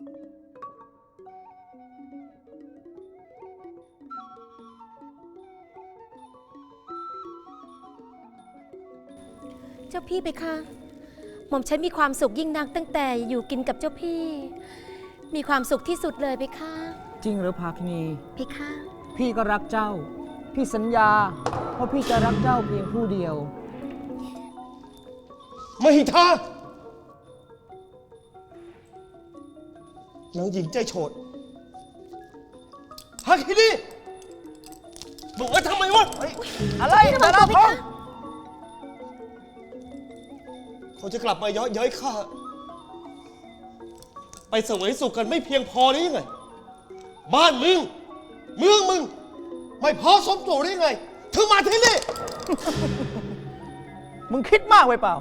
เจ้าพี่ไปค่ะ หม่อมฉันมีความสุขยิ่งนักตั้งแต่อยู่กินกับเจ้าพี่ มีความสุขที่สุดเลยไปค่ะจริงหรือภาคินี ไปค่ะ พี่ก็รักเจ้า พี่สัญญาว่าพี่จะรักเจ้าเพียงผู้เดียว มหิทา นางหญิงใจโฉดฮักคินี่บอกว่าทำไมวะเฮ้ยอะไรพี่ระวังตัวไปค่ะเขาจะกลับมาเย้อยเย้อยข้า ไปเสวยสุขกันไม่เพียงพอหรือยังไง บ้านมึง เมืองมึง ไม่พอสมสู่หรือยังไง ถึงมาที่นี่ มึงคิดมากไปเปล่า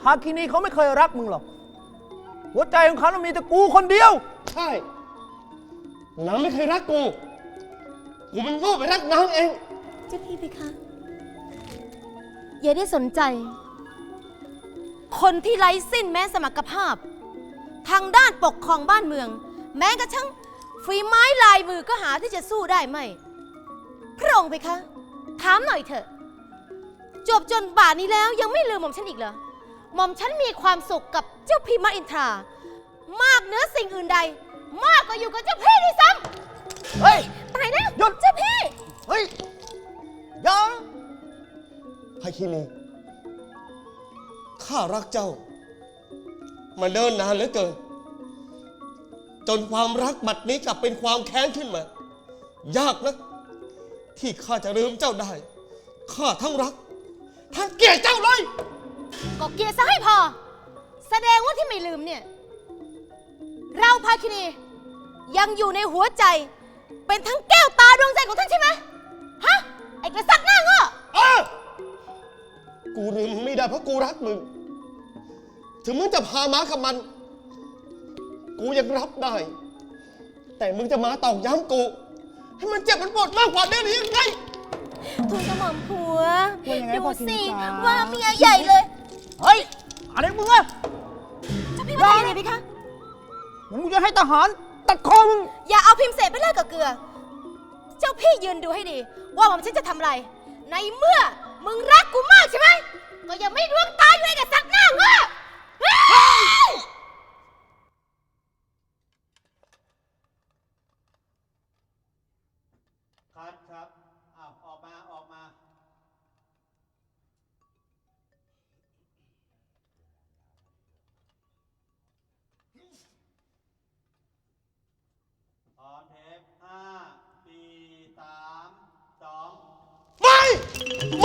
ภาคินีเขาไม่เคยรักมึงหรอก หัวใจของเขามันมีแต่กูคนเดียว ใช่นางไม่เคยรักกู กูมันโง่ไปรักนางเอง เจ้าพี่ไปค่ะอย่าได้สนใจ คนที่ไร้สิ้นแม้สมรรถภาพ ทางด้านปกครองบ้านเมือง แม้กระทั่งฝีไม้ลายมือก็หาที่จะสู้ได้ไหมพระองค์ไปคะ ถามหน่อยเถอะ จบจนป่านนี้แล้วยังไม่ลืมหม่อมฉันอีกเหรอ หม่อมฉันมีความสุขกับเจ้าพี่มะอินทรา มากเหนือสิ่งอื่นใด มากกว่าอยู่กับเจ้าพี่ด้วยซ้เฮ้ยำตายแล้วหยุด เจ้าพี่ เฮ้ยยังพาคินีข้ารักเจ้า มาเดินนานเหลือเกิน จนความรักบัดนี้กลับเป็นความแค้นขึ้นมา ยากนะ ที่ข้าจะลืมเจ้าได้ ข้าทั้งรัก ทั้งเกลียดเจ้าเลย ก็เกลียดซะให้พอ แสดงว่าที่ไม่ลืมเนี่ย เราภาคินี ยังอยู่ในหัวใจ เป็นทั้งแก้วตาดวงใจของท่านใช่ไหมฮะ ไอ้กระสักหน้าโง่เออกูลืมมึงไม่ได้เพราะกูรักมึง ถึงมึงจะพาม้ากับมัน กูยังรับได้ แต่มึงจะมาตอกย้ำกู ให้มันเจ็บมันปวดมากกว่านี้หรือยังไง ทูลกระหม่อมผัว ว่ายังไงดูพ่อคิสิงจ๋าว่าเมียใหญ่เลย เฮ้ย อะไรมึงอะเจะพี่มาได้ยังไงพี่คะมันมึงจะให้ทหารตัดคอมึง อย่าเอาพิมพ์เสพไปเลิกกับเกลือ เจ้าพี่ยืนดูให้ดี ว่าหม่อมฉันจะทำอะไร ในเมื่อมึงรักกูมากใช่ไหมก็ยังไม่ดวงตาอยู่ในกระสักหน้าโง่เฮ้ย คัดครับ อ้าว ออกมา ออกมา พร้อมเทปห้าสี่สามสอง ไม่ ไ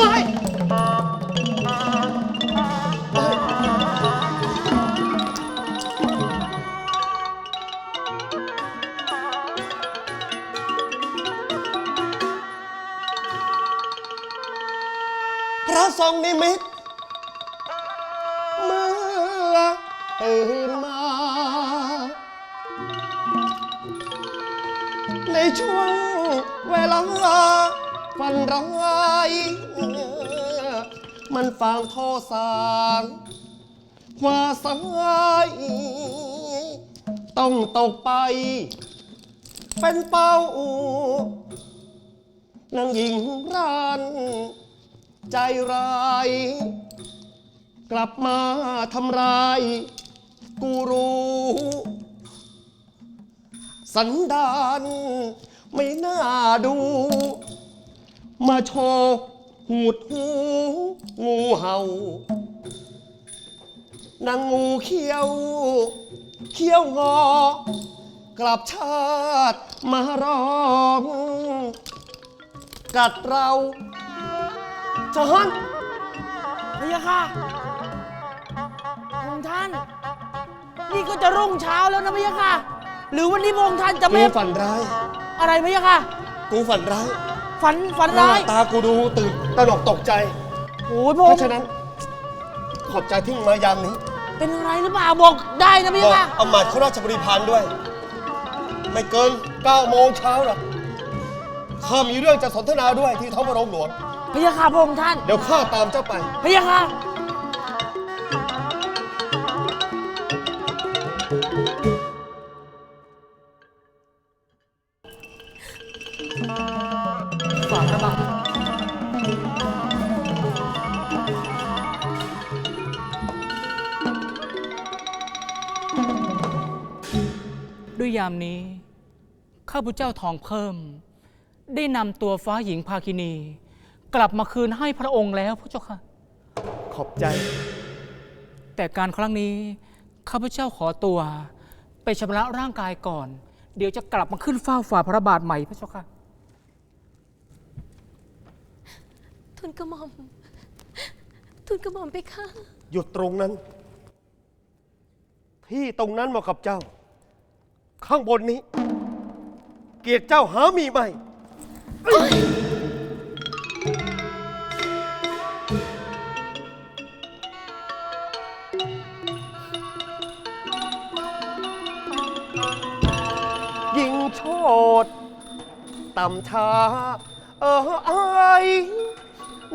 มันฟังโทสารว่าสายต้องตกไป เป็นเป้านางหญิงร้าน ใจร้าย กลับมาทำร้าย กูรู้ สันดาน ไม่น่าดู มาโชว์ หูดหู งูเห่านางงูเขี้ยว เขี้ยวงอ กลับชาติมาร้อง กัดเราจอนพะยะค่ะพระองค์ท่าน นี่ก็จะรุ่งเช้าแล้วนะพะยะค่ะ หรือวันนี้พระองค์ท่านจะกูไม่ฝันร้าย อะไรพะยะค่ะ กูฝันร้าย ฝันฝันหน้าร้ายตากูดูตื่นตระหนกตกใจ โอ้ยพระเพองราะค์ฉะนั้น ขอบใจที่มึงมายามนี้เป็นอะไรหรือเปล่าบอกได้นะพะบยะอกค่ะอำมาตย์ข้าราชบริพารด้วย ไม่เกิน9โมงเช้าหรอกข้ามีเรื่องจะสนทนาด้วยที่ท้องพระโรงหลวงพะยะค่ะพระองค์ท่านเดี๋ยวข้าตามเจ้าไปพะยะค่ะามนี้ ข้าพเจ้าทองเพิ่ม ได้นำตัวฟ้าหญิงภาคินี กลับมาคืนให้พระองค์แล้วพระเจ้าค่ะ ขอบใจ แต่การครั้งนี้ ข้าพเจ้าขอตัว ไปชำระร่างกายก่อน เดี๋ยวจะกลับมาขึ้นเฝ้าฝ่าพระบาทใหม่พระเจ้าค่ะ ทุนกระหม่อม ทุนกระหม่อมไปค่ะ หยุดตรงนั้น ที่ตรงนั้นเหมาะกับเจ้า ข้างบนนี้ เกียรติเจ้าหามีไหมยิงโชดต่ำช้า เออไอาย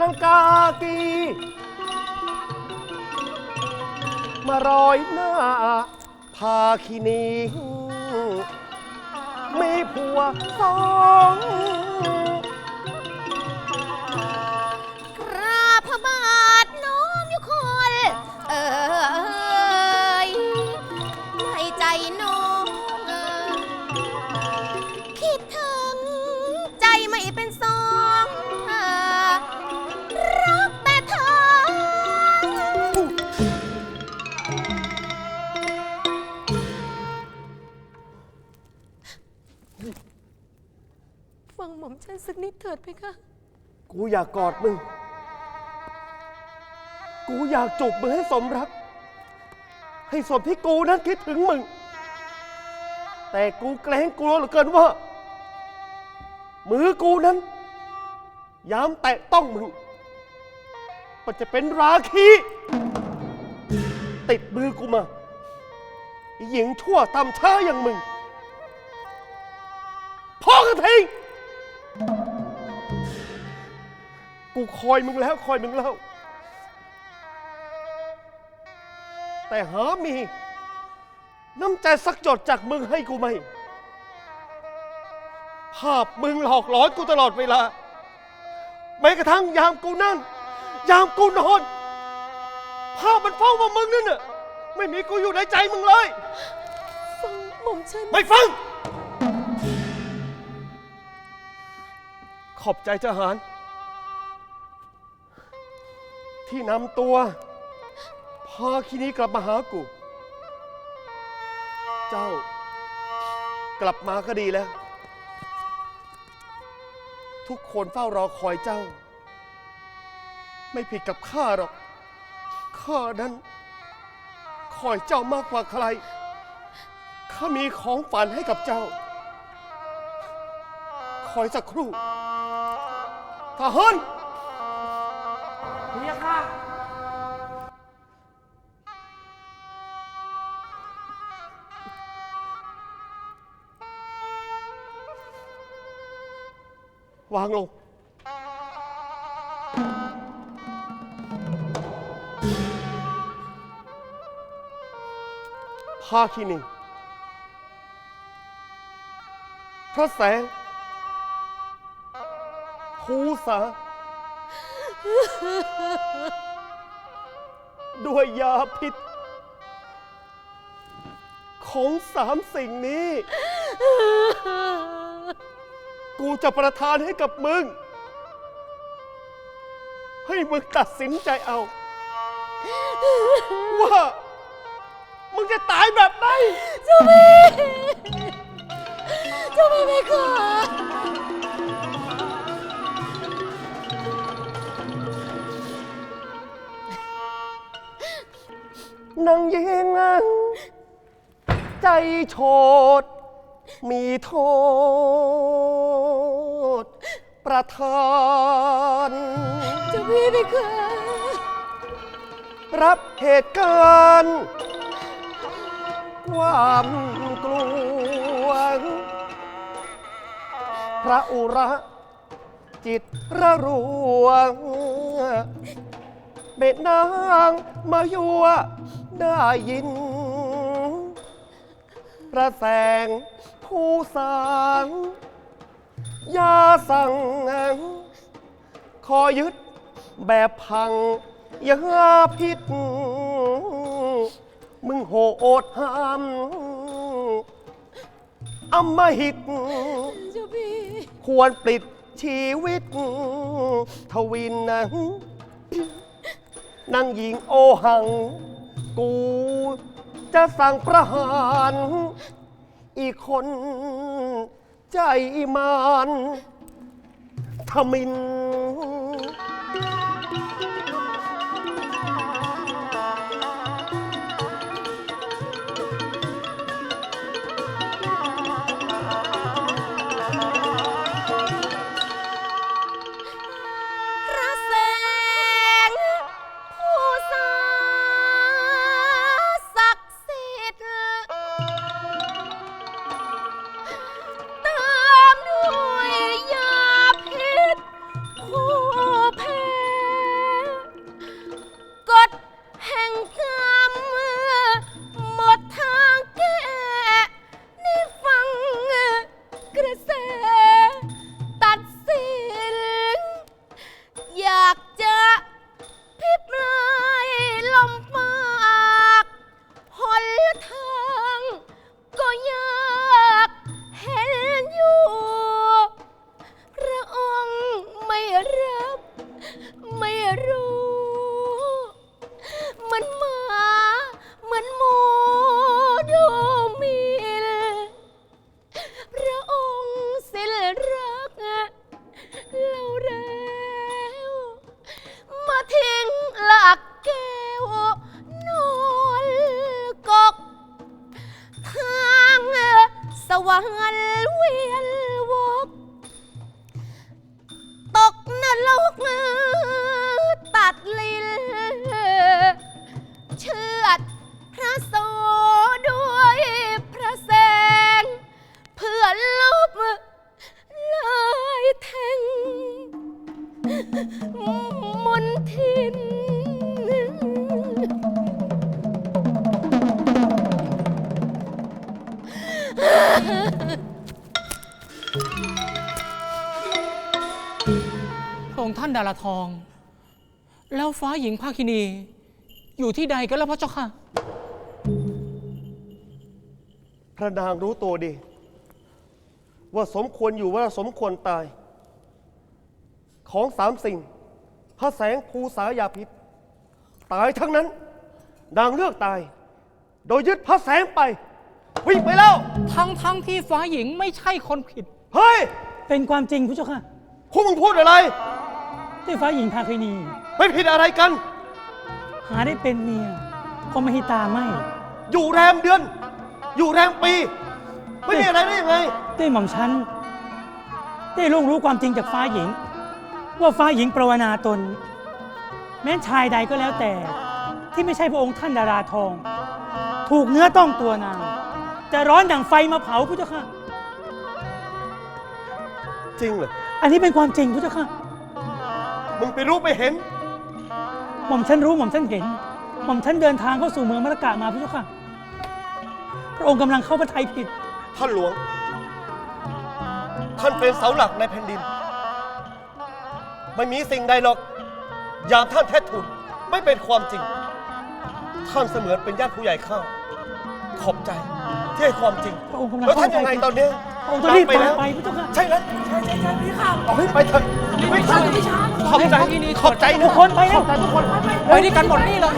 นางกากี มารอยหน้าพาคินี มีผัวสองกราบพระบาทน้อมยุคลเอ่ยในใจน้อง ฉันสักนิดเถิดเพคะ กูอยากกอดมึง กูอยากจูบมึงให้สมรัก ให้สมที่กูนั้นคิดถึงมึง แต่กูเกรงกลัวเหลือเกินว่า มือกูนั้น ยามแตะต้องมึง มันจะเป็นราคี ติดมือกูมาไอ้หญิงชั่วตำช้าอย่างมึง พ่อกระทิง กูคอยมึงแล้วคอยมึงแล้วแต่หามี น้ำใจสักจดจากมึงให้กูไหมภาพมึงหลอกหลอนกูตลอดเวลา แม้กระทั่งยามกูนั่ง ยามกูนอน ภาพมันเฝ้ามามึงนั่นน่ะไม่มีกูอยู่ในใจมึงเลย ฟังหม่อมฉัน ไม่ฟัง ขอบใจทหาร ที่นำตัวพาคินีกลับมาหากู เจ้ากลับมาก็ดีแล้ว ทุกคนเฝ้ารอคอยเจ้า ไม่ผิดกับข้าหรอก ข้านั้น คอยเจ้ามากกว่าใคร ข้ามีของฝันให้กับเจ้า คอยสักครู่ทหาร วางลง ภาคินีพระแสงภูษา ด้วยยาพิษ ของสามสิ่งนี้ กูจะประทานให้กับมึง ให้มึงตัดสินใจเอา ว่า มึงจะตายแบบไหนเจ้าพี่เจ้าพี่ไม่ขอนางยิงใจโฉด มีโทษ ประทานเจ้าพี่ไม่ขอรับเหตุการณ์ความกลัวพระอุระ จิตระรวงเบ็ดนางมายัวได้ยิน พระแสง ผู้สางยาสั่งขอยึดแบบพังยาพิษ มึงโหดห้ามอำมหิตเจ้าพี่ควรปลิดชีวิต ทวินนะนางหญิงโอหัง กูจะสั่งประหาร อีกคน ใจมานทมิน ดาราทอง แล้วฟ้าหญิงภาคินี อยู่ที่ใดกันแล้วพระเจ้าค่ะ พระนางรู้ตัวดี ว่าสมควรอยู่ว่าสมควรตาย ของสามสิ่ง พระแสงภูสายาพิษ ตายทั้งนั้น นางเลือกตาย โดยยึดพระแสงไป วิ่งไปแล้ว ทั้งทั้งที่ฟ้าหญิงไม่ใช่คนผิด เฮ้ย เป็นความจริงพระเจ้าค่ะ พวกมึงพูดอะไร ที่ฟ้าหญิงพาคินี ไม่ผิดอะไรกัน หาได้เป็นเมียก็ไม่ให้ตาไม่อยู่แรมเดือน อยู่แรมปี ไม่มีอะไรได้ยังไง ได้หม่อมฉันได้ล่วงรู้ความจริงจากฟ้าหญิง ว่าฟ้าหญิงประวนาตน แม้นชายใดก็แล้วแต่ ที่ไม่ใช่พระองค์ท่านดาราทอง ถูกเนื้อต้องตัวนางจะร้อนดั่งไฟมาเผาพระเจ้าค่ะ จริงเหรออันนี้เป็นความจริงพระเจ้าค่ะ มึงไปรู้ไปเห็น หม่อมฉันรู้หม่อมฉันเห็น หม่อมฉันเดินทางเข้าสู่เมืองมรกะมาพระเจ้าค่ะ พระองค์กำลังเข้าพระทัยผิด ท่านหลวง ท่านเป็นเสาหลักในแผ่นดิน ไม่มีสิ่งใดหรอก ยามท่านแท้ทุนไม่เป็นความจริง ท่านเสมือนเป็นญาติผู้ใหญ่ข้าขอบใจที่ให้ความจริง พระองค์กำลังแล้วท่านเข้าใจยังไงตอนเนี้ยพระองค์ต้องรีบไปตามแล้วไปพระเจ้าค่ะ ใช่แล้วใช่ใช่ใช่พี่ข้าเอาให้ไปเถอะไม่ใช่ ขอบใจขอบใจทุกคนไปแล้วขอบใจทุกคนไปด้วยกันหมดนี่เลย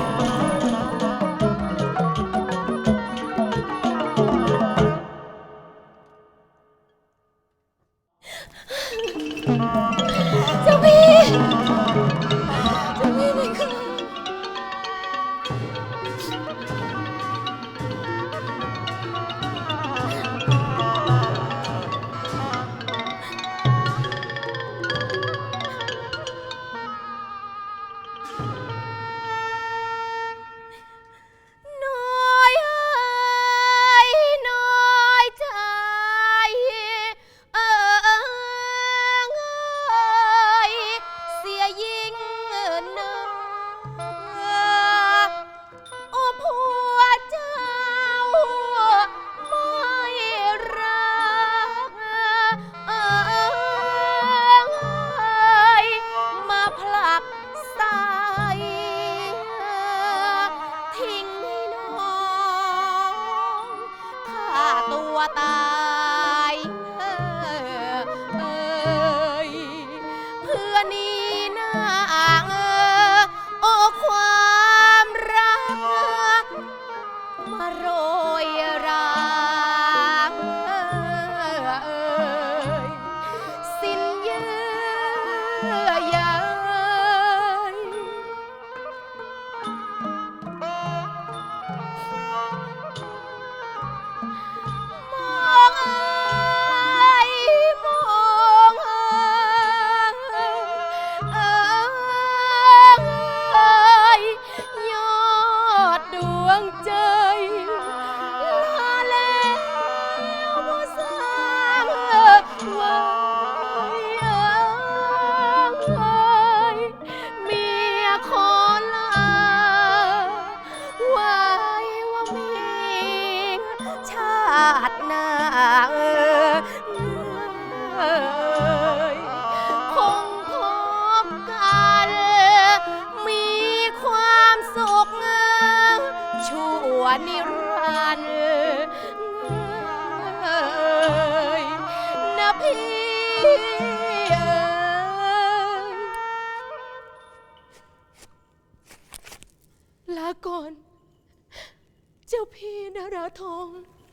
ทอง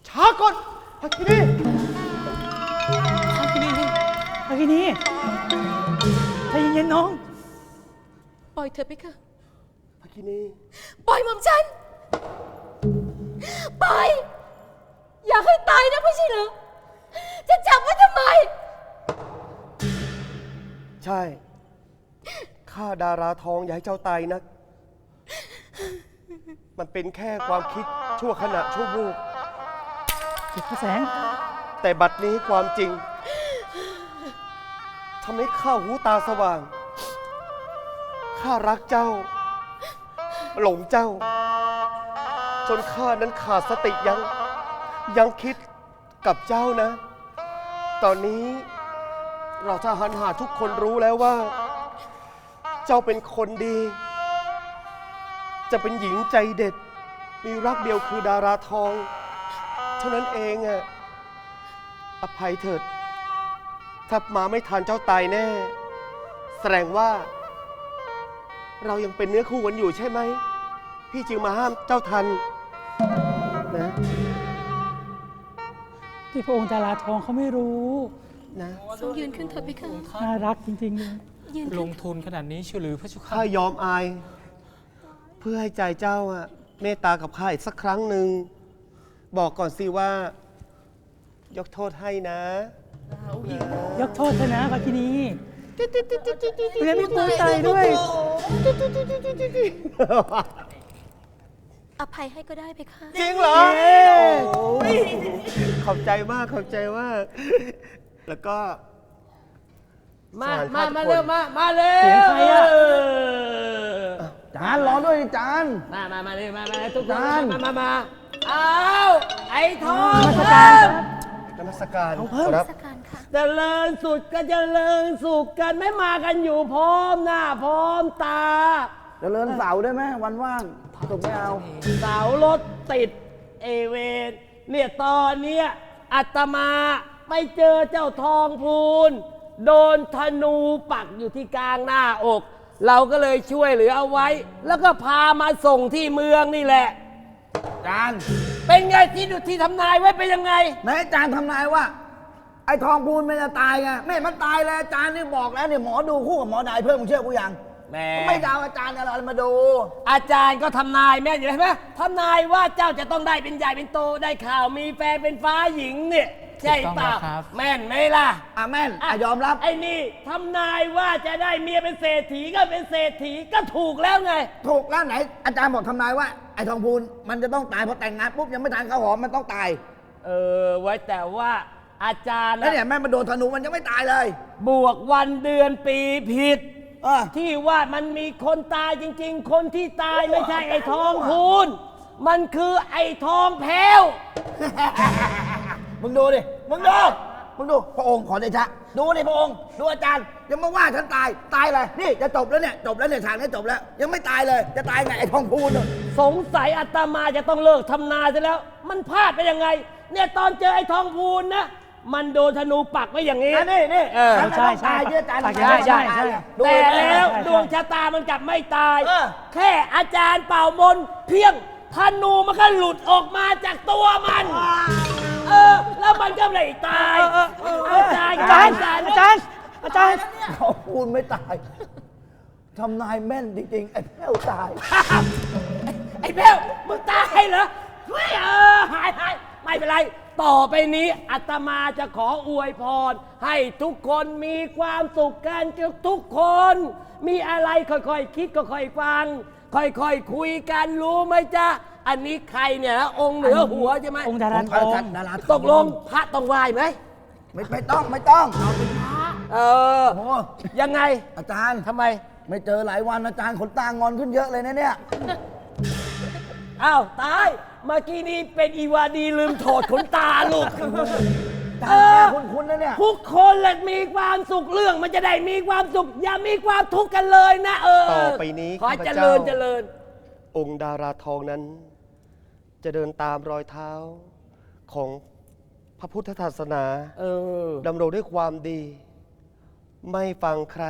ช้าก่อนพักนี้พากินีใจเย็นๆน้อง ปล่อยเธอไปค่ะพักนี้ปล่อยหม่อมฉันปล่อยอยากให้ตายนะไม่ใช่เหรอ จะจับไว้ทำไม ใช่ ข้าดาราทองอย่าให้เจ้าตายนัก มันเป็นแค่ความคิดชั่วขณะชั่ววูบเก็บพระแสง แต่บัดนี้ความจริงทำให้ข้าหูตาสว่าง ข้ารักเจ้า หลงเจ้า จนข้านั้นขาดสติยัง ยังคิดกับเจ้านะ ตอนนี้เราทหารหาทุกคนรู้แล้วว่า เจ้าเป็นคนดี จะเป็นหญิงใจเด็ด มีรักเดียวคือดาราทอง เท่านั้นเองอะอภัยเถิด ถ้ามาไม่ทันเจ้าตายแน่ แสดงว่า เรายังเป็นเนื้อคู่กันอยู่ใช่ไหม พี่จึงมาห้ามเจ้าทัน นะที่พระองค์ดาราทองเขาไม่รู้นะ ทรงยืนขึ้นเถอะพี่ค่ะ น่ารักจริงๆเลย ยืนลขึ้นงทุนขนาดนี้เชื่อหรือพระเจ้าข้าค่ะยอมอาย เพื่อให้ใจเจ้าอะเมตตากับข้าอีกสักครั้งหนึ่ง บอกก่อนสิว่า ยกโทษให้นะ ยกโทษเถอะนะพากินีเรียนมีปูใจด้วย อภัยให้ก็ได้พี่ค่ะจริงเหรอโอ้ยขอบใจมาก ขอบใจมาก แล้วก็ มาสรมาข้มาทุกคนเร็ว มา มาเร็วเสียงใครอะ จานรอด้วยจาน มามามาเร็วมามาทุกคนมามามาอ้าวไอ้ทองนมัสการครับนมัสการเอาเพิ่มครับสักการค่ะเจริญสุดก็เจริญสุขกันไม่มากันอยู่พร้อมหน้าพร้อมตา เจริญเสาร์ได้ไหมวันว่างตกไม่เอา เสารถติดเอเวนเนี่ยตอนเนี้ยอาตมาไปเจอเจ้าทองพูน โดนธนูปักอยู่ที่กลางหน้าอก เราก็เลยช่วยเหลือเอาไว้ แล้วก็พามาส่งที่เมืองนี่แหละจานเป็นไงที่ดูที่ทำนายไว้เป็นยังไง ไหนอาจารย์ทำนายว่า ไอ้ทองพูนมันจะตายไงไม่เห็นมันตายเลยอาจารย์นี่บอกแล้วเนี่ยหมอดูคู่กับหมอดายเพิ่มมึงเชื่อกูยังแหม ไม่ดาวอาจารย์อะไรมาดู อาจารย์ก็ทำนายแม่นอยู่แล้วใช่ไหมทำนายว่าเจ้าจะต้องได้เป็นใหญ่เป็นโตได้ข่าวมีแฟนเป็นฟ้าหญิงเนี่ย ใช่เปล่าแม่นไหมล่ะ อะแม่นอะยอมรับ ไอ้นี่ทำนายว่าจะได้เมียเป็นเศรษฐีก็เป็นเศรษฐีก็ถูกแล้วไง ถูกแล้วไหน อาจารย์บอกทำนายว่า ไอ้ทองพูนมันจะต้องตายพอแต่งงานปุ๊บยังไม่ทานข้าวหอมมันต้องตาย เออ ไว้แต่ว่าอาจารย์แล้วเนี่ยแม่มาโดนธนูมันยังไม่ตายเลยบวกวันเดือนปีผิด เออ ที่ว่ามันมีคนตายจริง ๆ คนที่ตายไม่ใช่ไอ้ทองพูน มันคือไอ้ทองแพ้ว มึงดูดิ มึงดู มึงดู พระองค์ขอเดชะ ดูดิพระองค์ ดูอาจารย์ ยังมาว่าฉันตาย ตายเลยนี่จะจบแล้วเนี่ย จบแล้วเนี่ยฉากนี้จบแล้ว ยังไม่ตายเลย จะตายไงไอ้ทองพูนน่ะสงสัยอาตมาจะต้องเลิกทำนาซะแล้ว มันพลาดไปยังไง เนี่ยตอนเจอไอ้ทองพูนนะ มันโดนธนูปักไว้อย่างนี้อะนี่นี่เออฉันจะต้องตายที่อาจารย์ใช่ใช่ใช่ดูแต่ดิ แล้วใช่ใช่ดวงชะตามันกลับไม่ตาย เออ แค่อาจารย์เป่ามนต์เพียงธนูมันก็หลุดออกมาจากตัวมัน เออ แล้วมันก็ไม่ตายอาจารย์อาจารย์อาจารย์ อาจารย์อาจารย์ทองพูนไม่ตายทำนายแม่นจริงๆไอ้แพ้วตาย ไอ้เบลมึงตายเหรอเฮ้ยเออหายหายไม่เป็นไร ต่อไปนี้อาตมาจะขออวยพร ให้ทุกคนมีความสุขกันทุกคน มีอะไรค่อยๆคิดก็ค่อยฟัง ค่อยๆคุยกันรู้ไหมจ๊ะ อันนี้ใครเนี่ยนะองค์เหนือหัวใช่ไหมองค์ดาราทอง ดาราทอง ตกลงพระต้องไหว้ไหมไม่ไม่ต้องไม่ต้องเออ โอ้ยังไงอาจารย์ทำไมไม่เจอหลายวันอาจารย์ขนตางอนขึ้นเยอะเลยนะเนี่ยอ้าวตายเมื่อกี้นี้เป็นอีวาดีลืมโถดขนตาลูกอาเอจารย์อแม่คุ้นๆนะเนี่ยทุกคนแหละมีความสุขเรื่องมันจะได้มีความสุข อย่ามีความทุกข์กันเลยนะเออต่อไปนี้ขอข้าพเจเจ้า ริญเจริญ องค์ดาราทองนั้น จะเดินตามรอยเท้าของพระพุทธศาสนาเออ ดำรงด้วยความดี ไม่ฟังใคร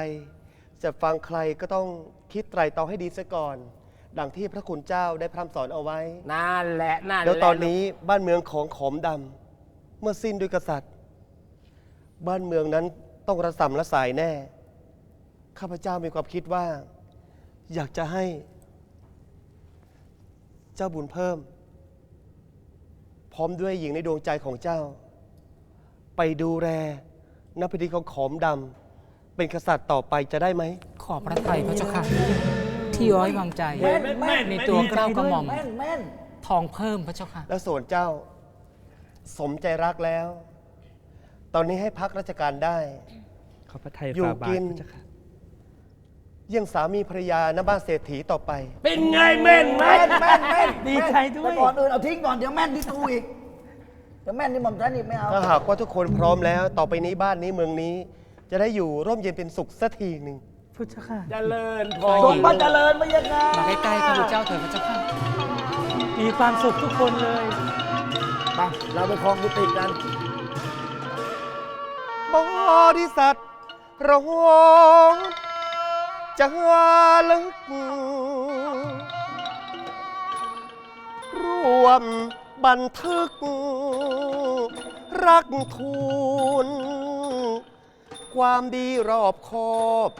จะฟังใครก็ต้องคิดไตรตรองให้ดีซะก่อน ดังที่พระคุณเจ้าได้พร่ำสอนเอาไว้ นั่นแหละนั่นแหละแล้วตอนนี้บ้านเมืองของขอมดำเมื่อสิ้นด้วยกษัตริย์ บ้านเมืองนั้นต้องระสำระสายแน่ ข้าพเจ้ามีความคิดว่า อยากจะให้ เจ้าบุญเพิ่ม พร้อมด้วยหญิงในดวงใจของเจ้า ไปดูแลนับพิธีของขอมดำเป็นกษัตริย์ต่อไปจะได้ไหม ขอบพระทัยพระเจ้าค่ะ ที่ไว้วางใจ แม่นแม่น ในตัวเกล้ากระหม่อม แม่นแม่นทองเพิ่มพระเจ้าค่ะ แล้วส่วนเจ้า สมใจรักแล้ว ตอนนี้ให้พักราชการได้ ขอพระไทยอยู่ฝ่าบากิทนพระเจ้าค่ะ เยี่ยงสามีภรรยาณบ้านเศรษฐีต่อไป เป็นไงแม่นไหม แม่นแม่นแม่นดีใจด้วย แต่ก่อนอื่นเอาทิ้งก่อนเดี๋ยวแม่นที่ตู้อีกเดี๋ยวแม่นที่หม่อมฉันอีกไม่เอาถ้าหากว่าทุกคนพร้อมแล้ว ต่อไปนี้บ้านนี้เมืองนี้ จะได้อยู่ร่มเย็นเป็นสุขสักทีหนึ่ง พุทธค่ะ เจริญพทรงรพระเจริญไม่ยังไงมาใกล้ๆข้าพเจ้าเถิดพระเจ้าค่ะ มีความสุขทุกคนเลย ไปเราไปคลองกุฏิกัน บริษัทร้อง จะลึก รวมบันทึก รักทูล ความดีรอบขอบ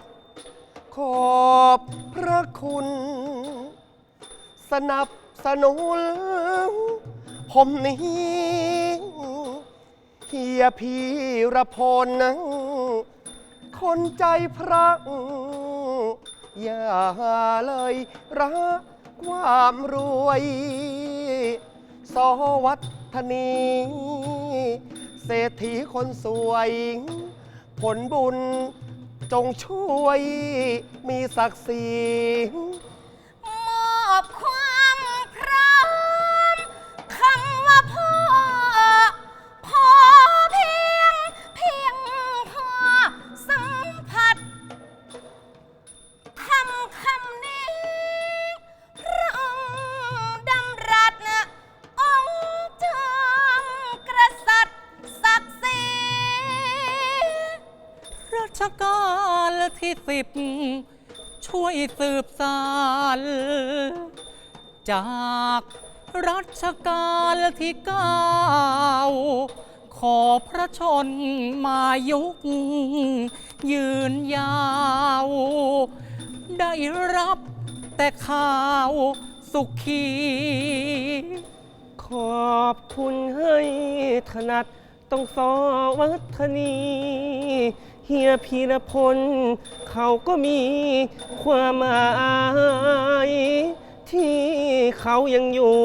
ขอบพระคุณ สนับสนุนผมนี้เฮียพีระพลนะคนใจพระ อย่าเลยรักความรวย สวัฒนี เศรษฐีคนสวย ผลบุญจงช่วยมีศักดิ์ศรี จากรัชกาลที่เก้าขอพระชนมายุกยืนยาว ได้รับแต่ข่าวสุขี ขอบคุณให้ถนัดต้องสอวัฒนี เฮียพีรพล เขาก็มีความหมาย ที่เขายังอยู่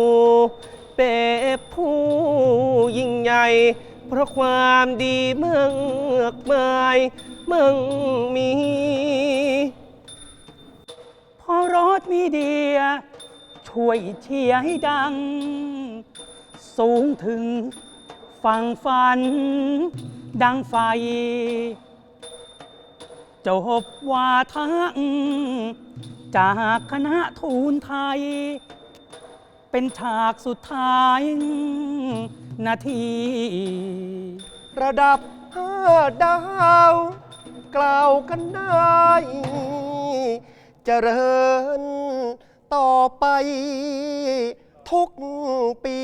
เป็นผู้ยิ่งใหญ่ เพราะความดีเมืองมายมั่งมี พอรถมีเดีย ช่วยเชียร์ให้ดัง สูงถึงฝั่งฝัน ดังไฟ จบวาทะ จากคณะทูนไทย เป็นฉากสุดท้ายนาที ระดับห้าดาว กล่าวกันได้เจริญต่อไปทุกปี